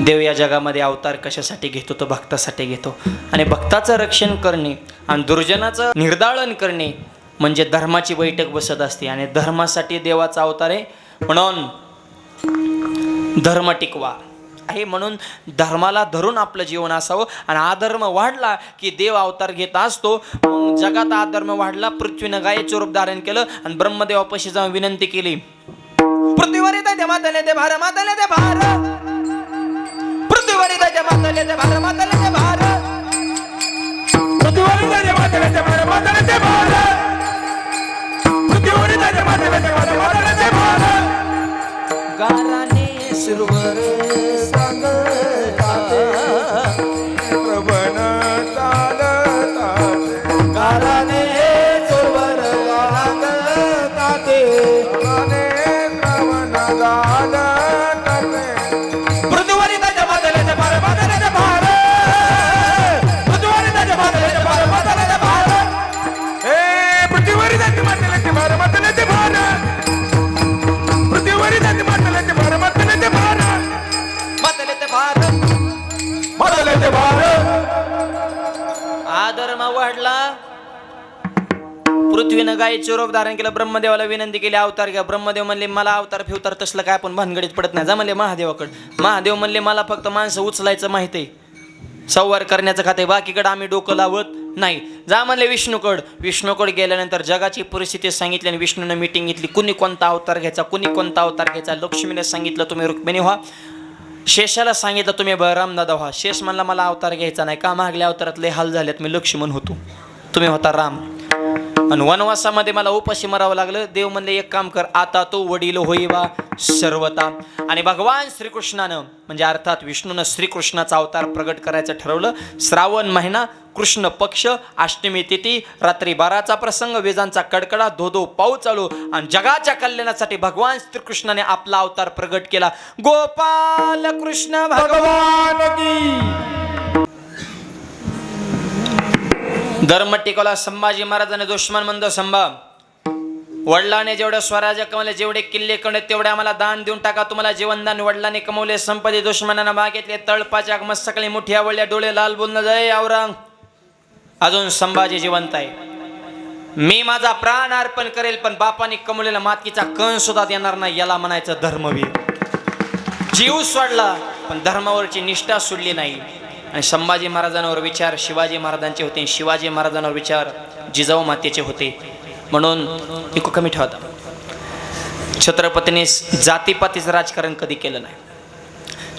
देव या जगामध्ये अवतार कशासाठी घेतो तो भक्तासाठी घेतो आणि भक्ताचं रक्षण करणे आणि दुर्जनाचं निर्दाळन करणे म्हणजे धर्माची बैठक बसत असते आणि धर्मासाठी देवाचा अवतार आहे म्हणून धर्म टिकवा आहे म्हणून धर्माला धरून आपलं जीवन असावं आणि आधर्म वाढला की देव अवतार घेत असतो जगात आधर्म वाढला पृथ्वीनं गायेचं रूप धारण केलं आणि ब्रह्मदेवापाशी जाऊन विनंती केली पृथ्वीवर येते आहे ते भार माताने ते भार ஆசிர்வரே माताले ते भार मातेचे भार. आधर्म वाढला पृथ्वीनं गायीचे रोग धारण केलं ब्रह्मदेवाला विनंती केली अवतार घ्या. ब्रह्मदेव म्हणले मला अवतार फिवतार तसलं काय आपण भानगडीत पडत नाही. जा म्हणले महादेवाकडे. महादेव म्हणले मला फक्त माणसं उचलायचं माहिती आहे. संवार करण्याचं खाते बाकीकडे आम्ही डोकं लावत नाही. जा म्हणले विष्णूकड. विष्णूकड गेल्यानंतर जगाची परिस्थिती सांगितली आणि विष्णूनं मिटिंग घेतली. कुणी कोणता अवतार घ्यायचा कुणी कोणता अवतार घ्यायचा लक्ष्मीने सांगितलं तुम्ही रुक्मिणी व्हा. शेषाला सांगितलं तुम्ही बळराम दादा व्हा. शेष म्हणला मला अवतार घ्यायचा नाही. का मागल्या अवतारातले हाल झालेत मी लक्ष्मण होतो. तुम्ही होता राम. आणि वनवासामध्ये मला उपाशी मरावं लागलं. देव म्हणले एक काम कर आता तो वडील होईवा सर्वता. आणि भगवान श्रीकृष्णानं म्हणजे अर्थात विष्णूनं श्रीकृष्णाचा अवतार प्रगट करायचं ठरवलं. श्रावण महिना कृष्ण पक्ष अष्टमी तिथी रात्री बाराचा प्रसंग वेजांचा कडकडा धोधो पाऊस चालू. आणि जगाच्या कल्याणासाठी भगवान श्रीकृष्णाने आपला अवतार प्रगट केला. गोपाल कृष्ण भगवान की! धर्म टिकवला संभाजी महाराजाने दुश्मन म्हणतो संभा. वडिलाने जेवढे स्वराज्य कमवले जेवढे किल्ले कमले तेवढे आम्हाला दान देऊन टाका. तुम्हाला जीवनदान वडिलांनी कमवले संपत्ती दुश्मनांना मागितले तळपाच्या मस्त सकाळी मोठी आवडल्या डोळे लाल बोलणं जय औरंग. अजून संभाजी जिवंत आहे. मी माझा प्राण अर्पण करेल पण बापाने कमवलेला मातकीचा कण सुद्धा देणार नाही याला म्हणायचं धर्मवीर. जीव सोडला पण धर्मावरची निष्ठा सोडली नाही. आणि संभाजी महाराजांवर विचार शिवाजी महाराजांचे होते शिवाजी महाराजांवर विचार जिजाऊ मातेचे होते. म्हणून इको कमी ठेवता छत्रपतीने जातीपातीचं राजकारण कधी केलं नाही.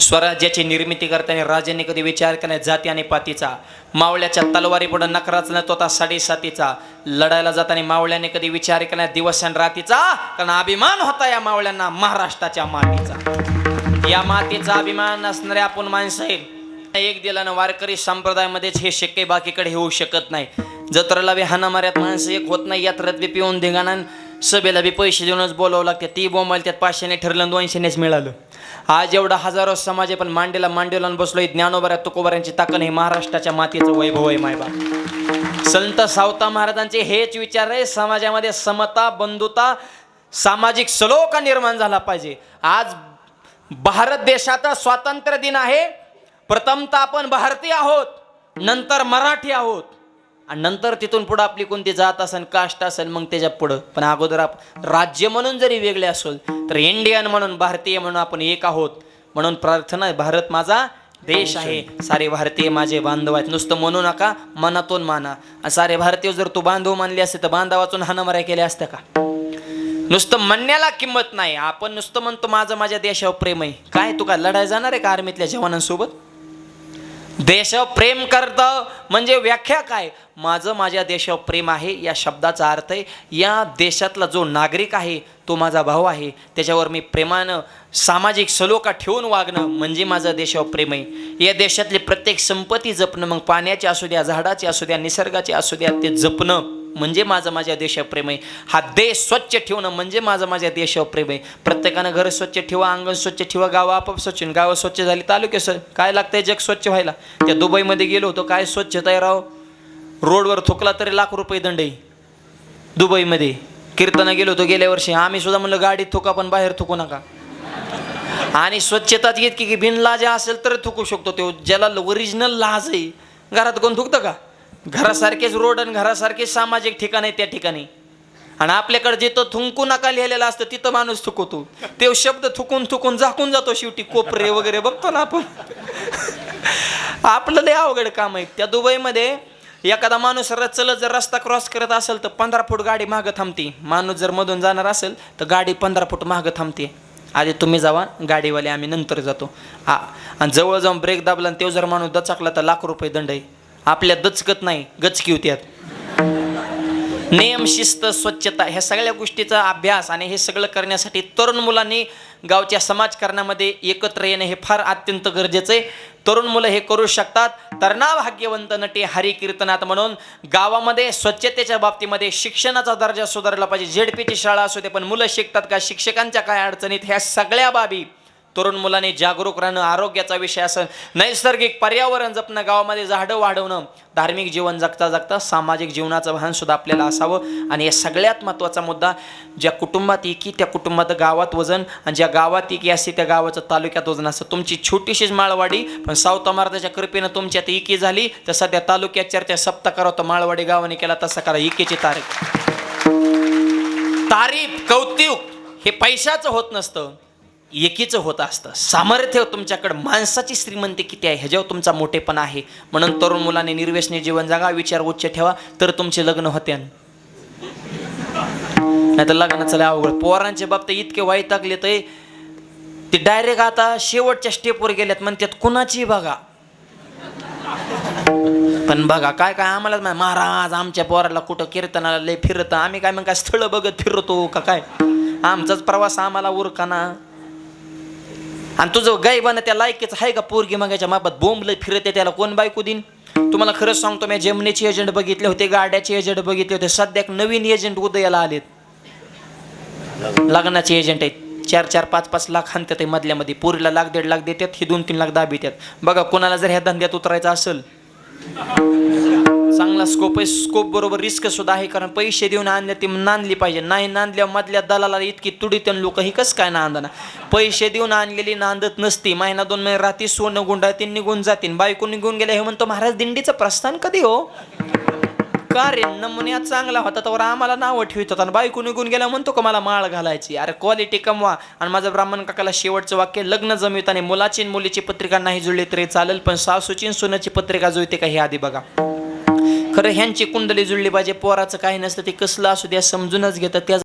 स्वराज्याची निर्मिती करताना राजांनी कधी विचार केला जाती आणि पातीचा. मावळ्याच्या तलवारी पुढे नकराच न तोता साडेसातीचा. लढायला जाताना मावळ्याने कधी विचार केला दिवस आणि रातीचा. कारण अभिमान होता या मावळ्यांना महाराष्ट्राच्या मातीचा. या मातीचा अभिमान असणारे आपण माणसं आहे एक दिलानं वारकरी संप्रदायामध्येच हे शक्य बाकीकडे होऊ शकत नाही. जत्रेला बी हानामाऱ्यात माणसं एक होत नाही यात्रात बी पिऊन धिंगाणा सभेला बी पैसे देऊनच बोलावं लागते. ती बोंबाल त्यात पाचशेने ठरलं दोनशेनेच मिळालं. आज एवढा हजारो समाज आहे पण मांडीला मांडीला बसलोय. ज्ञानोबऱ्या तुकोबऱ्यांची ताकद हे महाराष्ट्राच्या मातीचं वैभव आहे मायबा संत सावता महाराजांचे हेच विचार आहे समाजामध्ये समता बंधुता सामाजिक सलोखा निर्माण झाला पाहिजे. आज भारत देशाचा स्वातंत्र्य दिन आहे प्रथमतः आपण भारतीय आहोत नंतर मराठी आहोत. आणि नंतर तिथून पुढं आपली कोणती जात असेल कास्ट असेल मग त्याच्या पुढं. पण अगोदर आप राज्य म्हणून जरी वेगळे असेल तर इंडियन म्हणून भारतीय म्हणून आपण एक आहोत. म्हणून प्रार्थना आहे, भारत माझा देश आहे. सारे भारतीय माझे बांधव आहेत. नुसतं म्हणू नका मनातून माना. सारे भारतीय जर तू बांधव मानले असते तर बांधवाचून हाणामाऱ्या केल्या असत्या का? नुसतं म्हणण्याला किंमत नाही. आपण नुसतं म्हणतो माझं माझ्या देशावर प्रेम आहे. काय तू काय लढाई जाणार आहे का आर्मीतल्या जवानांसोबत? देश प्रेम करतं म्हणजे व्याख्या काय? माझं माझ्या देशावर प्रेम आहे या शब्दाचा अर्थ आहे या देशातला जो नागरिक आहे तो माझा भाऊ आहे. त्याच्यावर मी प्रेमानं सामाजिक सलोखा ठेवून वागणं म्हणजे माझं देशावर प्रेम आहे. या देशातली प्रत्येक संपत्ती जपणं मग पाण्याची असू द्या झाडाची असू द्या निसर्गाची असू द्या ते जपणं. म्हणजे माझं माझ्या देशावर प्रेम आहे. हा देश स्वच्छ ठेवणं म्हणजे माझं माझ्या देशावर प्रेम आहे. प्रत्येकानं घर स्वच्छ ठेवा अंगण स्वच्छ ठेवा गावं आपोआप स्वच्छ गावं स्वच्छ झाली तालुके स्व काय लागतंय जग स्वच्छ व्हायला? त्या दुबईमध्ये गेलो होतो काय स्वच्छता आहे राव? रोडवर थुकला तरी लाख रुपये दंड आहे. दुबईमध्ये. कीर्तनं गेलो होतो गेल्या वर्षी. आम्ही सुद्धा म्हणलं गाडीत थुका पण बाहेर थुकू नका. आणि स्वच्छताच इतकी की बिन लाज असेल तर थुकू शकतो. तो ज्याला ओरिजिनल लाज आहे घरात कोण थुकतं का? घरासारखेच रोड आणि घरासारखेच सामाजिक ठिकाण आहे त्या ठिकाणी. आणि आपल्याकडे जिथं थुंकू नका लिहिलेलं असतं तिथं माणूस थुकवतो ते शब्द थुकून थुकून झाकून जातो शेवटी कोपरे वगैरे बघतो ना आपण. आपलं लय अवघड काम आहे. त्या दुबईमध्ये एखादा माणूस र- चलत जर रस्ता क्रॉस करत असेल तर पंधरा फूट गाडी मागं थांबते. माणूस जर मधून जाणार असेल तर गाडी पंधरा फूट मागं थांबते. आधी तुम्ही जावा गाडीवाले आम्ही नंतर जातो. हा आणि जवळ जाऊन ब्रेक दाबला आणि तो जर माणूस दचाकला तर लाख रुपये दंड आहे. आपल्या दचकत नाही गचकी होत्यात नियम शिस्त स्वच्छता ह्या सगळ्या गोष्टीचा अभ्यास आणि हे सगळं करण्यासाठी तरुण मुलांनी गावच्या समाजकारणामध्ये एकत्र येणं हे फार अत्यंत गरजेचं आहे. तरुण मुलं हे करू शकतात. तर भाग्यवंत नटे हरी कीर्तनात म्हणून गावामध्ये स्वच्छतेच्या बाबतीमध्ये शिक्षणाचा दर्जा सुधारला पाहिजे. झेडपीची शाळा असू दे पण मुलं शिकतात का शिक्षकांच्या काय अडचणीत ह्या सगळ्या बाबी तरुण मुलांनी जागरूक राहणं आरोग्याचा विषय असं नैसर्गिक पर्यावरण जपणं गावामध्ये झाडं वाढवणं धार्मिक जीवन जगता जगता सामाजिक जीवनाचं भान सुद्धा आपल्याला असावं. आणि या सगळ्यात महत्त्वाचा मुद्दा ज्या कुटुंबात एकी त्या कुटुंबात गावात वजन आणि ज्या गावात एकी असते त्या गावाचं तालुक्यात वजन असतं. तुमची छोटीशीच माळवाडी पण साऊथ अमारताच्या कृपेनं तुमच्यात एकी झाली. तर सध्या तालुक्यात चर्चा सप्ता करावं माळवाडी गावाने केला तसा करा. एकीची तारीख. तारीफ कौतुक. हे पैशाचं होत नसतं. एकीचं होत असतं. सामर्थ्य हो तुमच्याकडं. माणसाची श्रीमंती किती आहे? ह्याच्यावर तुमचा मोठेपणा आहे. म्हणून तरुण मुलाने निर्व्यसनी जीवन जगा विचार उच्च ठेवा तर तुमचे लग्न होते. नाही तर लग्नाचं लय अवघड. पोरांच्या बाबतीत इतके वाईट टाकले तर ते डायरेक्ट आता शेवटच्या स्टेपवर गेल्यात म्हणतात कुणाची बघा? पण बघा काय काय आम्हाला माहीत, महाराज आमच्या पोराला कुठं कीर्तनाला लय फिरत. आम्ही काय मग काय स्थळ बघत फिरतो का काय? आमचाच प्रवास आम्हाला उरकाना. आणि तुझं गायबानं त्या लायकीचं आहे का पोरगी मगाच्या मापात? बोंबलं फिरते त्याला कोण बायको देईन? तुम्हाला खरंच सांगतो मी जेमनीचे एजंट बघितले होते गाड्याचे एजंट बघितले होते सध्या एक नवीन एजंट उदयाला आलेत. लग्नाचे एजंट आहेत. चार चार पाच पाच लाख आणतात ते मधल्यामध्ये. पोरीला लाख दीड लाख देतात ही दोन तीन लाख दाबितात बघा कोणाला जर ह्या धंद्यात उतरायचं असेल चांगला स्कोप आहे. स्कोप बरोबर रिस्क सुद्धा आहे. कारण पैसे देऊन आणले ती नांदली पाहिजे. नाही नांदल्या मधल्या दलाला इतकी तुडीत लोक ही कसं काय नांदना पैसे देऊन आणलेली नांदत नसती. महिना दोन महिने राहती सोनं गुंडाळती निघून जातील. बायको निघून गेल्या हे म्हणतो महाराज दिंडीचं प्रस्थान कधी हो? का रे? नमुन्या चांगला होता तर आम्हाला नावं ठेवत होता. आणि बायको निघून गेला म्हणतो का मला माळ घालायची? अरे क्वालिटी कमवा. आणि माझं ब्राह्मण काकाला शेवटचं वाक्य लग्न जमविताना मुलाची मुलीची पत्रिका नाही जुळली तरी चालेल पण सासूची आणि पत्रिका जुळते का हे आधी बघा. खरं ह्यांची कुंडली जुळली पाहिजे पोराचं काही नसतं ते कसलं असू द्या समजूनच घेतात. त्या